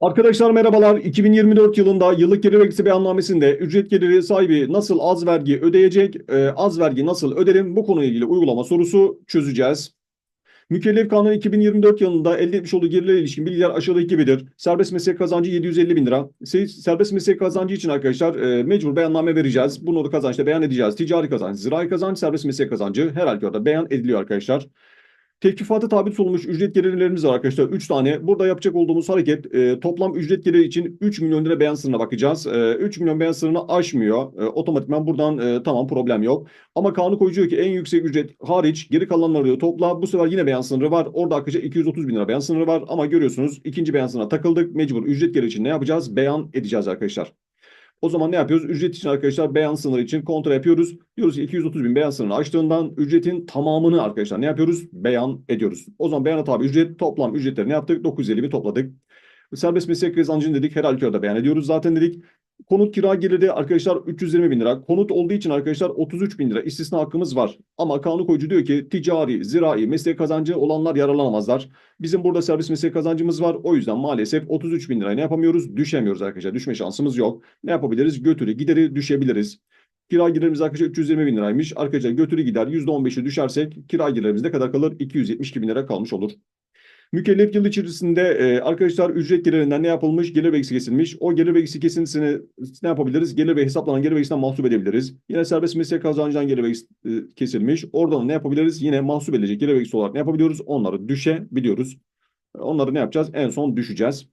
Arkadaşlar merhabalar. 2024 yılında yıllık gelir vergisi beyannamesinde ücret geliri sahibi nasıl az vergi ödeyecek, e, az vergi nasıl öderim bu konuyla ilgili uygulama sorusu çözeceğiz. Mükellef kanun 2024 yılında elde etmiş olduğu gelirlere ilişkin bilgiler aşağıdaki gibidir. Serbest meslek kazancı 750 bin lira. Se- Serbest meslek kazancı için arkadaşlar e, mecbur beyanname vereceğiz. Bunu da kazançta beyan edeceğiz. Ticari kazanç, zirai kazanç, serbest meslek kazancı her halükarda beyan ediliyor arkadaşlar. Teklifata tabi tutulmuş ücret gelirlerimiz var arkadaşlar. 3 tane. Burada yapacak olduğumuz hareket e, toplam ücret geliri için 3 milyon lira beyan sınırına bakacağız. E, 3 milyon beyan sınırını aşmıyor. E, otomatikman buradan e, tamam problem yok. Ama kanun koyucu ki en yüksek ücret hariç geri kalanları diyor topla. Bu sefer yine beyan sınırı var. Orada arkadaşlar 230 bin lira beyan sınırı var. Ama görüyorsunuz ikinci beyan sınırına takıldık. Mecbur ücret geliri için ne yapacağız? Beyan edeceğiz arkadaşlar. O zaman ne yapıyoruz? Ücret için arkadaşlar beyan sınırı için kontrol yapıyoruz. Diyoruz ki 230 bin beyan sınırını aştığından ücretin tamamını arkadaşlar ne yapıyoruz? Beyan ediyoruz. O zaman beyana tabi ücret toplam ücretleri ne yaptık? 950 bin topladık. Serbest meslek kazancını dedik. Her halükarda beyan ediyoruz zaten dedik. Konut kira geliri arkadaşlar 320 bin lira. Konut olduğu için arkadaşlar 33 bin lira istisna hakkımız var. Ama kanun koyucu diyor ki ticari, zirai, meslek kazancı olanlar yararlanamazlar. Bizim burada servis meslek kazancımız var. O yüzden maalesef 33 bin liraya ne yapamıyoruz? Düşemiyoruz arkadaşlar. Düşme şansımız yok. Ne yapabiliriz? Götürü, gideri düşebiliriz. Kira gelirimiz arkadaşlar 320 bin liraymış. Arkadaşlar götürü gider %15'i düşersek kira gelirimiz ne kadar kalır? 272 bin lira kalmış olur. Mükellef yıl içerisinde e, arkadaşlar ücret gelirinden ne yapılmış? Gelir vergisi kesilmiş. O gelir vergisi kesintisini ne yapabiliriz? Gelir ve hesaplanan gelir vergisinden mahsup edebiliriz. Yine serbest meslek kazancından gelir vergisi e, kesilmiş. Oradan ne yapabiliriz? Yine mahsup edilecek gelir vergisi olarak ne yapabiliyoruz? Onları düşebiliyoruz. Onları ne yapacağız? En son düşeceğiz.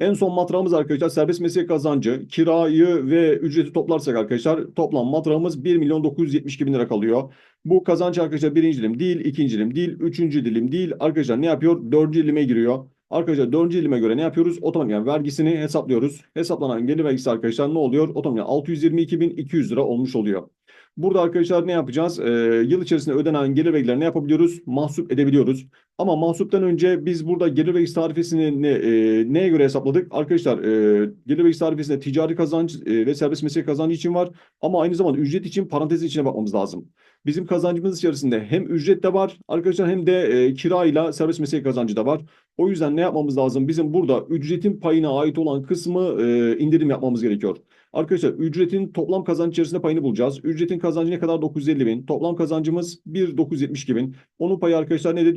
En son matrağımız arkadaşlar serbest meslek kazancı, kirayı ve ücreti toplarsak arkadaşlar toplam matrağımız 1 milyon 972 bin lira kalıyor. Bu kazanç arkadaşlar birinci dilim değil, ikinci dilim değil, üçüncü dilim değil. Arkadaşlar ne yapıyor? Dördüncü dilime giriyor. Arkadaşlar dördüncü dilime göre ne yapıyoruz? Otomatik yani vergisini hesaplıyoruz. Hesaplanan gelir vergisi arkadaşlar ne oluyor? Otomatik 622.200 lira olmuş oluyor. Burada arkadaşlar ne yapacağız? Ee, yıl içerisinde ödenen gelir vergilerini ne yapabiliyoruz? Mahsup edebiliyoruz. Ama mahsuptan önce biz burada gelir vergisi tarifesini ne, e, neye göre hesapladık? Arkadaşlar e, gelir vergisi tarifesinde ticari kazanç e, ve serbest meslek kazancı için var. Ama aynı zamanda ücret için parantez içine bakmamız lazım. Bizim kazancımız içerisinde hem ücret de var arkadaşlar hem de e, kirayla serbest meslek kazancı da var. O yüzden ne yapmamız lazım? Bizim burada ücretin payına ait olan kısmı e, indirim yapmamız gerekiyor. Arkadaşlar ücretin toplam kazanç içerisinde payını bulacağız. Ücretin kazancı ne kadar? 950 bin. Toplam kazancımız 1.972 bin. Onun payı arkadaşlar nedir?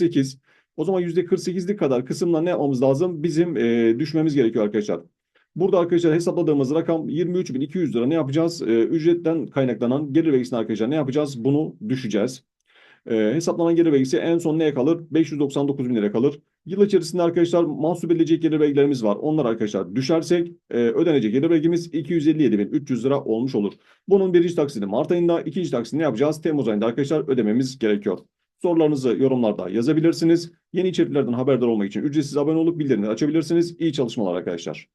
%48. O zaman %48'lik kadar kısımla ne yapmamız lazım? Bizim e, düşmemiz gerekiyor arkadaşlar. Burada arkadaşlar hesapladığımız rakam 23.200 lira ne yapacağız? E, ücretten kaynaklanan gelir vergisini arkadaşlar ne yapacağız? Bunu düşeceğiz. E, hesaplanan gelir vergisi en son neye kalır? 599 bin lira kalır. Yıl içerisinde arkadaşlar mahsup edilecek gelir vergilerimiz var. Onlar arkadaşlar düşersek e, ödenecek gelir vergimiz 257.300 lira olmuş olur. Bunun birinci taksidi Mart ayında, ikinci taksidi ne yapacağız? Temmuz ayında arkadaşlar ödememiz gerekiyor. Sorularınızı yorumlarda yazabilirsiniz. Yeni içeriklerden haberdar olmak için ücretsiz abone olup bildirimleri açabilirsiniz. İyi çalışmalar arkadaşlar.